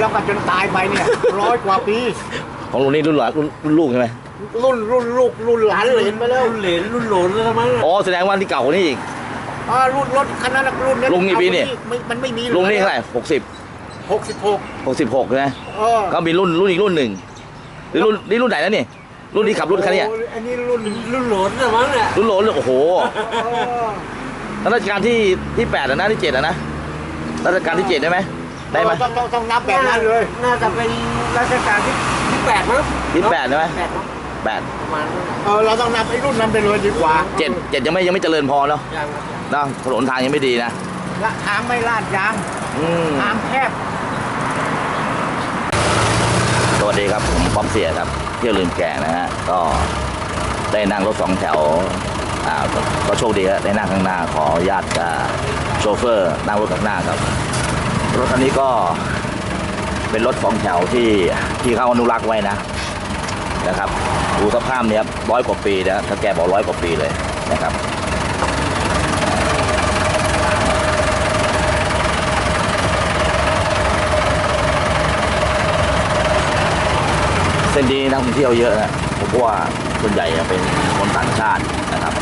แล้วก็จนตายไปเนี่ยร้อยกว่าปี ของลุงนี่รุ่นหลานรุ่นรุ่นลูกใช่ไหมรุ่นรุ่นลูกรุ่นหลานเหลนไปแล้วรุ่นเหลนรุ่นโหลนแล้วมั้งอ๋อแสดงว่าที่เก่ากว่านี้อีกอ่ารุ่นรถคันนั้นน่ะรุ่นนั้นลุงกี่ปีเนี่ยไม่มันไม่มีลุงนี่เท่าไหร่หกสิบหกสิบหกหกสิบหกใช่ไหมเออก็มีรุ่นรุ่นอีกรุ่นหนึ่งหรือรุ่นนี่รุ่นไหนแล้วนี่ รุ่นที่ขับรุ่นคันเนี้ยโอ้อันนี้รุ่นรุ่นโหลนแล้วมั้งเนี่ยรุ่นโหลเลยโอ้โหเออรัชกาลที่ที่แปดอะนะที่เจ็ดอะนะรัชกาลที่เจ็ดได้ไหม ได้ไหมต้องต้องต้องนับแบบนั้นเลย น่าจะเป็นรัชกาลที่ที่แปดมั้งที่แปดใช่ไหมแปดมั้งแปดประมาณนั้นน่ะเออเราต้องนับไอ้รุ่นนั้นไปเลยดีกว่าเจ็ดเจ็ดยังไม่ยังไม่เจริญพอเนาะยังครับเนาะถนนทางยังไม่ดีนะและทางไม่ลาดยางอืมทางแคบสวัสดีครับผมป๊อปเสียครับเที่ยวลืมแก่นะฮะก็ได้นั่งรถสองแถวอ่าก็ก็โชคดีครับได้นั่งข้างหน้าขออนุญาตกับโชเฟอร์นั่งรถข้างหน้าครับ รถคันนี้ก็เป็นรถสองแถวที่ที่เขาอนุรักษ์ไว้นะนะครับดูสภาพเนี่ยร้อยกว่าปีนะถ้าแกบอกร้อยกว่าปีเลยนะครับเส้นนี้นักท่องเที่ยวเยอะนะผมว่าส่วนใหญ่เป็นคนต่างชาตินะครับ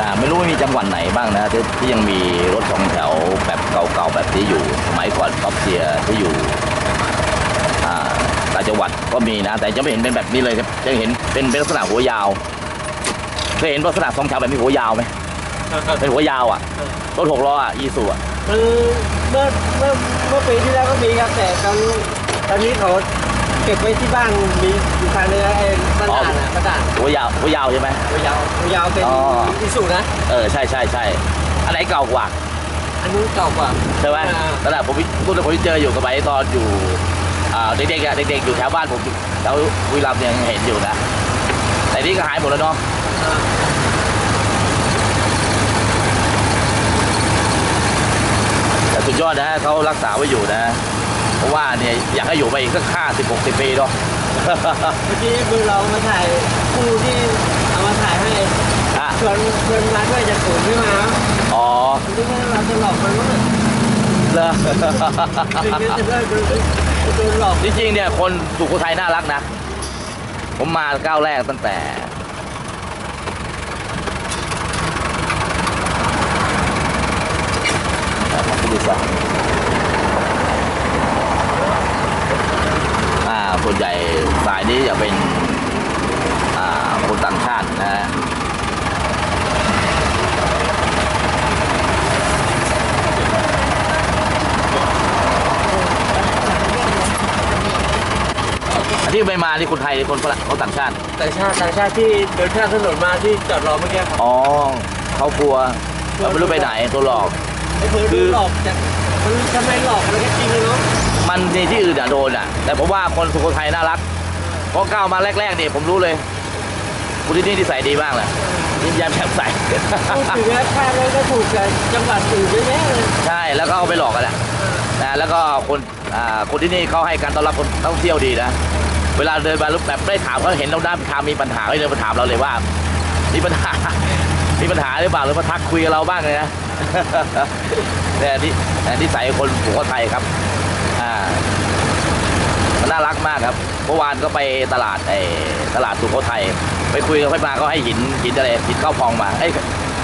อ่าไม่รู้ว่ามีจั งหวัดไหนบ้างนะที่ที่ยังมีรถสองแถวแบบเก่าๆแบบนี้อยู่สมัยก่อนป๊อปเซียที่อยู่อ่าต่างจังหวัดก็มีนะ แต่จะไม่เห็นเป็นแบบนี้เลยครับจะเห็นเป็นเป็นลักษณะหัวยาวเคยเห็นลักษณะสองแถวแบบมีหัวยาวไหมเป็นหัวยาวอะรถหกล้ออะอีซูอะมันเมื่อเมื่อเมื่อปีที่แล้วก็มีครับแต่ตอนตอนนี้เขาเก็บไว้ที่บ้านมีอยู่คันนึงไอ้บ้านด่านอะบ้านด่านหัวยาวหัวยาวใช่ไหม ตัวยาวตัวยาวเป็นอ๋อ อิสุนะ เออใช่ใช่ใช่อันไหนเก่ากว่าอันนู้นเก่ากว่า ใช่ไหมอ่า นั่นแหละผมพูดถึงผมที่เจออยู่สมัยตอนอยู่อ่าเด็กๆอะเด็กๆอยู่แถวบ้านผมอยู่แถววิรัมย์ยังเห็นอยู่นะ แต่นี่ก็หายหมดแล้วเนาะอ่าแต่สุดยอดนะเขารักษาไว้อยู่นะ เพราะว่าเนี่ยอยากให้อยู่ไปอีกสักห้าสิบหกสิบปีเนาะเมื่อกี้คือเรามาถ่ายคู่ที่เอามาถ่ายให้อะชวนชวนมาด้วยจะสูงไม่มาอ๋อไม่ใช่เราจะหลอกมันว่าเลอถึงจะได้โดนโดนหลอกจริงๆเนี่ยคนสุโขทัยน่ารักนะ ผมมาก้าวแรกตั้งแต่ มาที่ดีซ่าอ่า ส่วนใหญ่สายนี้จะเป็นอ่าคนต่างชาตินะฮะที่ไปมาที่คนไทยหรือคนฝรั่งคนต่างชาติ ต่างชาติต่างชาติที่เดินข้ามถนนมาที่จอดรอเมื่อกี้ครับอ๋อเขากลัวเราไม่รู้ไปไหนตัวหลอกไอ้เพื่อนโดนหลอกจากมันทำไมหลอกมันก็จริงเลยเนาะ มันในที่อื่นอะโดนอะแต่ผมว่าคนสุโขทัยน่ารักเพราะก้าวมาแรกๆเนี่ยผมรู้เลยคุณที่นี่นิสัยดีมากแหละยิ้มแย้มแจ่มใสพูดถึงแล้วค่าแล้วก็ถูกกับจังหวัดอื่นเยอะแยะเลยใช่แล้วก็เอาไปหลอกกันแหละนะแล้วก็คนอ่าคนที่นี่เขาให้การต้อนรับคนท่องเที่ยวดีนะเวลาเดินมาแล้วแบบไม่ได้ถามเขาเห็นเราด้านทางมีปัญหาเขาเดินมาถามเราเลยว่า มีปัญหา มีปัญหาหรือเปล่าหรือมาทักคุยกับเราบ้างเลยนะเนี่ยนี่แต่นิสัยคนสุโขทัยครับอ่า มันน่ารักมากครับ เมื่อวานก็ไปตลาดไอ้ตลาดสุโขทัยไปคุยกับพี่มาก็ให้หินหินอะไรหินข้าวพองมาเอ้ย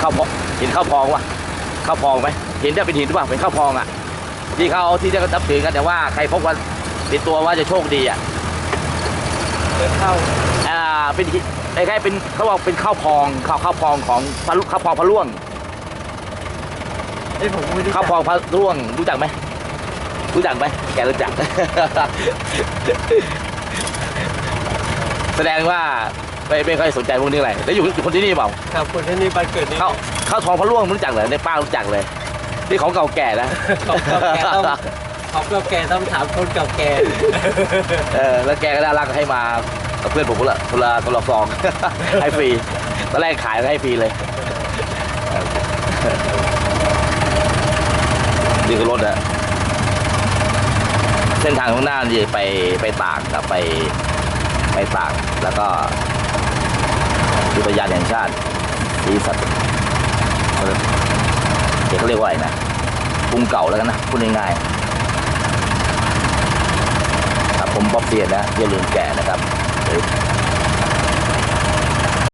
ข้าวพองหินข้าวพองวะข้าวพองไหมหินจะเป็นหินหรือเปล่าเป็นข้าวพองอะที่เขาที่จะนับถือกันแต่ว่าใครพกวันติดตัวว่าจะโชคดีอะเดินเข้าอ่าเป็นหินคล้ายๆเป็นเขาบอกเป็นข้าวพองข้าวข้าวพองของพระลุข้าวพองพระล่วงไอ้ผมไม่ได้ข้าวพองพระล่วงรู้จักไหม รู้จักไหมแกรู้จัก แสดงว่าไม่ไม่ค่อยสนใจพวกนี้อะไรแล้วอยู่อยู่คนที่นี่เปล่าครับคนที่นี่บ้านเกิดนี่ข้าวข้าวทองพระล่วงรู้จักเหรอในป้ารู้จักเลยที่ของเก่าแก่นะของเก่าแก่ต้องของเก่าแก่ต้องถามคนเก่าแก่เออแล้วแกก็น่ารักให้มากับเพื่อนผมคนละคนละคนละซองให้ฟรีตอนแรกขายก็ให้ฟรีเลยนี่คือรถอะ เส้นทางข้างหน้าจะไปไปตากกับไปไปตากแล้วก็อุทยานแห่งชาติทีสัตว์เขาเรียกเขาเรียกว่าอะไรนะกรุงเก่าแล้วกันนะพูดง่ายๆครับผมป๊อบเซียนนะอย่าลืมแก่นะครับ